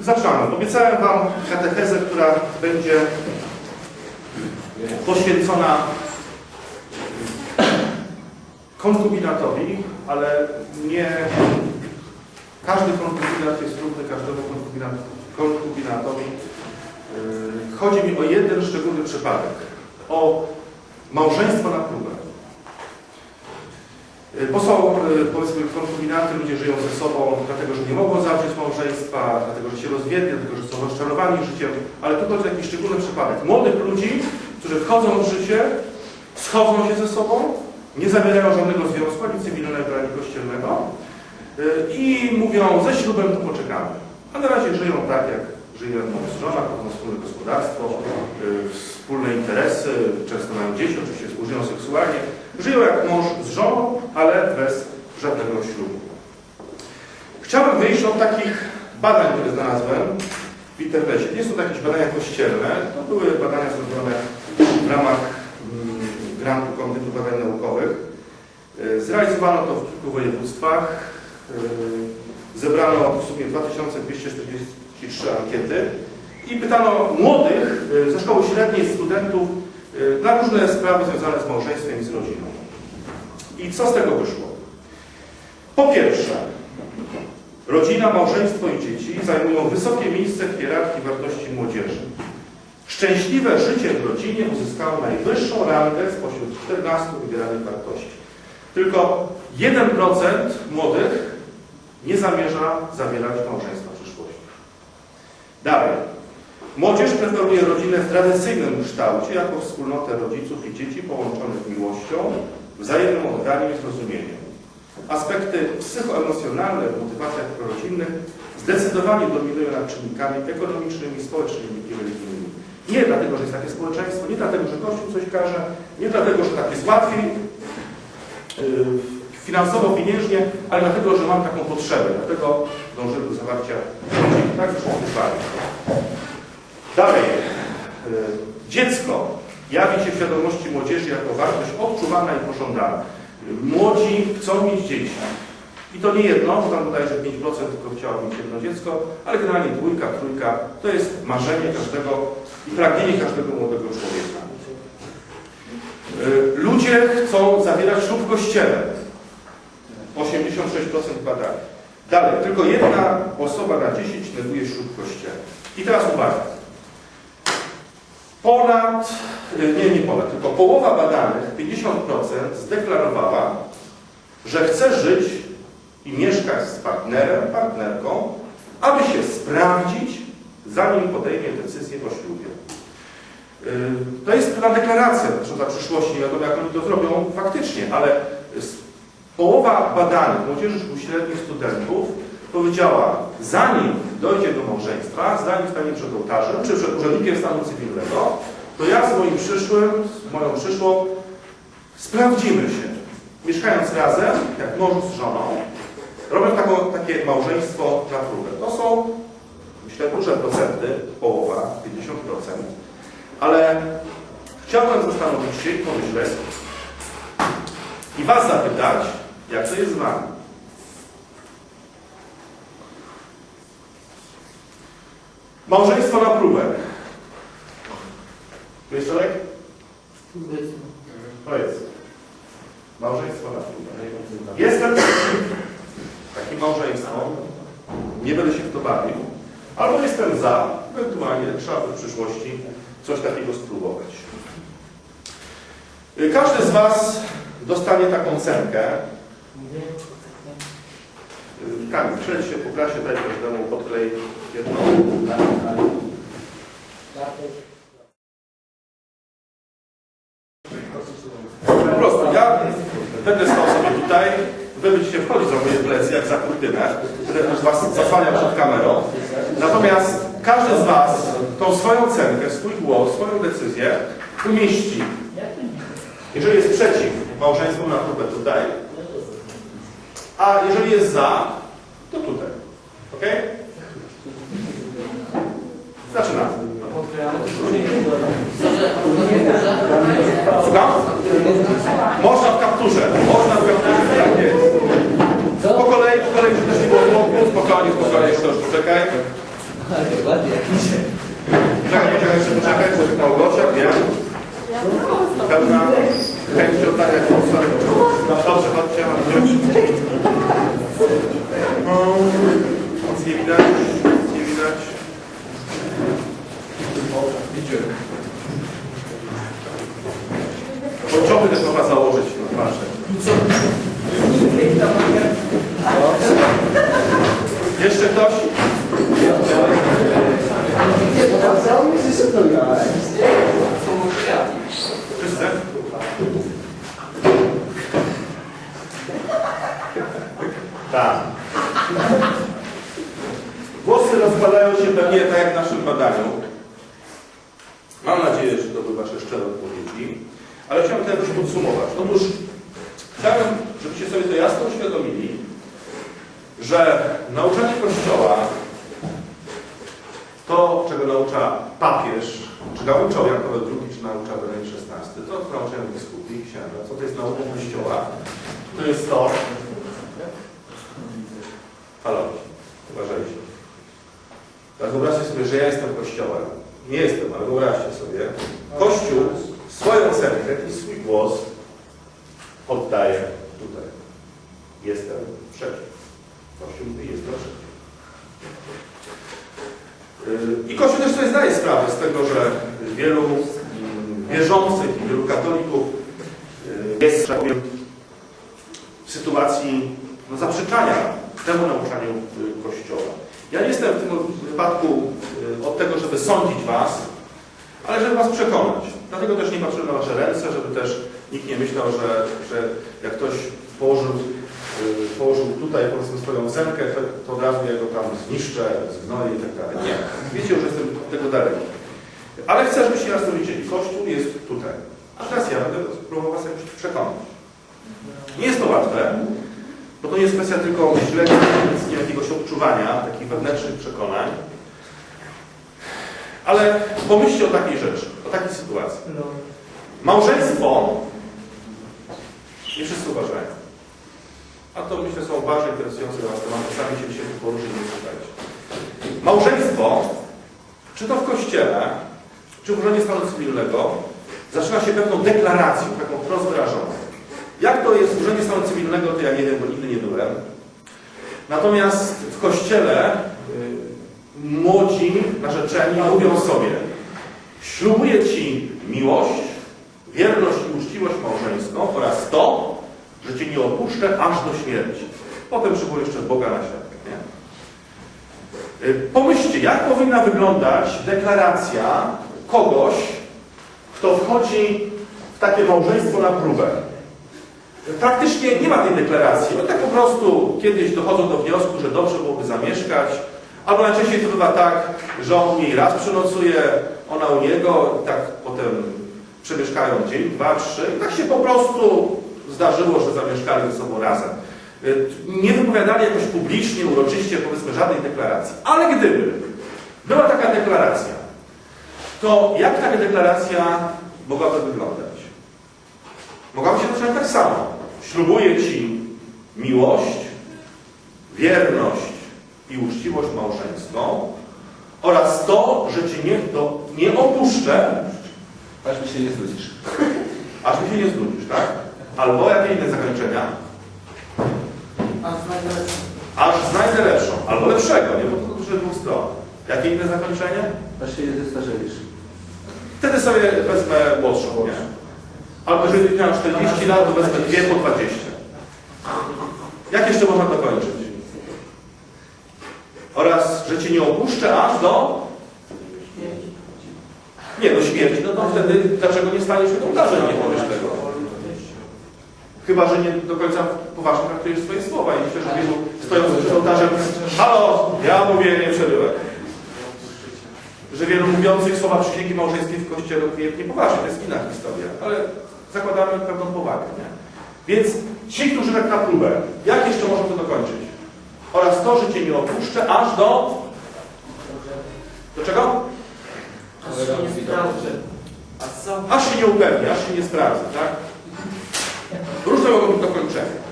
Zaczynamy. Obiecałem Wam katechezę, która będzie poświęcona konkubinatowi, ale nie każdy konkubinat jest równy każdemu konkubinat- konkubinatowi. Yy, Chodzi mi o jeden szczególny przypadek. O małżeństwo na próbę. Yy, Bo są, yy, powiedzmy, konkubinaty, ludzie żyją ze sobą, dlatego że nie mogą zawrzeć małżeństwa, dlatego że się rozwiedli, dlatego że są rozczarowani życiem, ale tu chodzi o jakiś szczególny przypadek. Młodych ludzi, którzy wchodzą w życie, schodzą się ze sobą, nie zawierają żadnego związku, ani cywilnego, ani kościelnego yy, i mówią, ze ślubem to poczekamy. A na razie żyją tak, jak żyje mąż żona, prowadzą wspólne gospodarstwo, wspólne interesy, często mają dzieci, oczywiście współżyją seksualnie. Żyją jak mąż z żoną, ale bez żadnego ślubu. Chciałbym wyjść od takich badań, które znalazłem w internecie. Nie są to jakieś badania kościelne, to były badania zrobione w ramach mm, grantu Komitetu Badań Naukowych. Yy, Zrealizowano to w kilku województwach. Yy, Zebrano w sumie 2243 ankiety i pytano młodych yy, ze szkoły średniej, studentów na różne sprawy związane z małżeństwem i z rodziną. I co z tego wyszło? Po pierwsze, rodzina, małżeństwo i dzieci zajmują wysokie miejsce w hierarchii wartości młodzieży. Szczęśliwe życie w rodzinie uzyskało najwyższą rangę spośród 14 wybieranych wartości. Tylko 1% młodych nie zamierza zawierać małżeństwa w przyszłości. Dalej. Młodzież preferuje rodzinę w tradycyjnym kształcie jako wspólnotę rodziców i dzieci połączonych miłością, wzajemnym oddaniem i zrozumieniem. Aspekty psychoemocjonalne w motywacjach prorodzinnych zdecydowanie dominują nad czynnikami ekonomicznymi, społecznymi i religijnymi. Nie dlatego, że jest takie społeczeństwo, nie dlatego, że Kościół coś każe, nie dlatego, że tak jest łatwiej, yy, finansowo, pieniężnie, ale dlatego, że mam taką potrzebę. Dlatego dążę do zawarcia rodziny. Tak zresztą. Dalej. Yy, Dziecko jawi się w świadomości młodzieży jako wartość odczuwana i pożądana. Młodzi chcą mieć dzieci. I to nie jedno, bo tam bodajże 5% tylko chciało mieć jedno dziecko, ale generalnie dwójka, trójka to jest marzenie każdego i pragnienie każdego młodego człowieka. Y, Ludzie chcą zawierać ślub w kościele. 86% badań. Dalej, tylko jedna osoba na 10 neguje ślub w kościele. I teraz uwaga. Ponad, y, nie, nie ponad, tylko połowa badanych, 50% zdeklarowała, że chce żyć i mieszkać z partnerem, partnerką, aby się sprawdzić, zanim podejmie decyzję o ślubie. Yy, To jest pewna deklaracja dotycząca przyszłości, nie wiadomo jak oni to zrobią faktycznie, ale połowa badanych młodzieży średnich studentów powiedziała, zanim dojdzie do małżeństwa, zanim stanie przed ołtarzem, czy przed urzędnikiem stanu cywilnego, to ja z moim przyszłym, z moją przyszłą sprawdzimy się. Mieszkając razem, jak mąż z żoną, robią taką, takie małżeństwo na próbę. To są, myślę, duże procenty, połowa, 50%, ale chciałbym zastanowić się i pomyśleć i Was zapytać, jak to jest z Wami. Małżeństwo na próbę. Człowiek? Powiedz. Małżeństwo na próbę. Jestem takim małżeństwem. Nie będę się w to bawił. Albo jestem za, ewentualnie trzeba by w przyszłości coś takiego spróbować. Każdy z Was dostanie taką cenkę. Kamil, przejdź się po klasie, daj każdemu podklej. Po prostu ja będę stał sobie tutaj, wy będziecie wchodzić za moje plecy, jak za kurtynę, będę też was zasłaniał przed kamerą. Natomiast każdy z was tą swoją cenkę, swój głos, swoją decyzję umieści. Jeżeli jest przeciw małżeństwu na próbę tutaj, a jeżeli jest za, to tutaj. Ok? Zaczynamy. Słucham? Można w kapturze. Można w kapturze. Tak jest. Po kolei, po kolei, żeby też nie było tłoku. Spokojnie, spokojnie, Krzysztof, czekaj. Czekaj, poczekaj, jeszcze poczekaj, bo Małgosia, wiem. Pełna chęć oddania głosu. No dobrze, chodźcie, nie widać, nic nie widać. Też można założyć twarzy. Jeszcze ktoś? Wszyscy? Tak. Głosy rozpadają się pewnie tak jak w naszym badaniu. Mam nadzieję, że to były Wasze szczere ale chciałem to jakoś podsumować. Otóż chciałem, żebyście sobie to jasno uświadomili, że nauczanie Kościoła, to czego naucza papież, czy nauczał Jan Paweł II, czy naucza Benedykt XVI, to co nauczają biskupi i księża, co to jest nauka Kościoła, to jest to, Halo, uważajcie. Tak wyobraźcie sobie, że ja jestem kościołem. Nie jestem, ale wyobraźcie sobie. Kościół swoją ocenkę i swój głos oddaje tutaj. Jestem przeciw. Kościół mówi, jestem przeciw. Yy, I Kościół też sobie zdaje sprawę z tego, że wielu mm, wierzących i wielu katolików yy, jest, tak powiem, w sytuacji no, zaprzeczania temu nauczaniu y, Kościoła. Ja nie jestem w tym wypadku y, od tego, żeby sądzić Was, ale żeby Was przekonać. Dlatego też nie patrzę na Wasze ręce, żeby też nikt nie myślał, że, że jak ktoś położył, y, położył tutaj powiedzmy swoją zenkę, to, to od razu ja go tam zniszczę, zgnoję i tak dalej. Nie. Wiecie, że jestem tego daleki. Ale chcę, żebyście nas to widzieli. Kościół jest tutaj. A teraz ja będę próbował Was jakoś przekonać. Nie jest to łatwe, bo to nie jest kwestia tylko myślenia, jakiegoś odczuwania, takich wewnętrznych przekonań. Ale pomyślcie o takiej rzeczy, o takiej sytuacji. Małżeństwo, nie wszyscy uważają, a to myślę są bardzo interesujące dla Was tematy, sami się dzisiaj poruszyć nie słuchajcie. Małżeństwo, czy to w kościele, czy w urzędzie stanu cywilnego, zaczyna się pewną deklaracją, taką wprost wyrażoną. Jak to jest w Urzędzie Stanu Cywilnego, to ja nie wiem, bo nigdy nie byłem. Natomiast w kościele y, narzeczeni mówią sobie ślubuję Ci miłość, wierność i uczciwość małżeńską oraz to, że Cię nie opuszczę aż do śmierci. Potem przywołuję jeszcze Boga na. Nie? Y, Pomyślcie, jak powinna wyglądać deklaracja kogoś, kto wchodzi w takie małżeństwo na próbę. Praktycznie nie ma tej deklaracji. Oni tak po prostu kiedyś dochodzą do wniosku, że dobrze byłoby zamieszkać, albo najczęściej to bywa tak, że on u niej raz przenocuje, ona u niego, i tak potem przemieszkają dzień, dwa, trzy. I tak się po prostu zdarzyło, że zamieszkali ze sobą razem. Y, Nie wypowiadali jakoś publicznie, uroczyście, powiedzmy, żadnej deklaracji. Ale gdyby była taka deklaracja, to jak taka deklaracja mogłaby wyglądać? Mogłaby się zacząć tak samo. Ślubuję Ci miłość, wierność i uczciwość małżeńską oraz to, że Cię nie, do, nie opuszczę, Aż mi się nie znudzisz. aż mi się nie znudzisz, tak? Albo jakie inne zakończenia? Aż znajdę lepszą. Albo lepszego, nie? Bo to dotyczy dwóch stron. Jakie inne zakończenie? Aż się nie zestarzewisz. Wtedy sobie wezmę młodszą, nie? Albo jeżeli miałem 40 lat, to wezmę dwie po 20. Jak jeszcze można dokończyć? Oraz, że Cię nie opuszczę aż do... Nie, do śmierci. No to wtedy dlaczego nie staniesz się ołtarzem, nie powiesz tego? Chyba, że nie do końca poważnie traktujesz swoje słowa i myślę, że wielu stojących przed ołtarzem Halo, ja mówię, nie przerywaj. Że wielu mówiących słowa przysięgi małżeńskiej w kościele jest niepoważnie, to jest inna historia, ale zakładamy pewną powagę, nie? Więc ci, którzy tak na próbę, jak jeszcze można to dokończyć? Oraz to, że Cię nie opuszczę aż do... Do czego? Aż się nie upewni, aż się nie sprawdzi, tak? Różne mogą być dokończenia.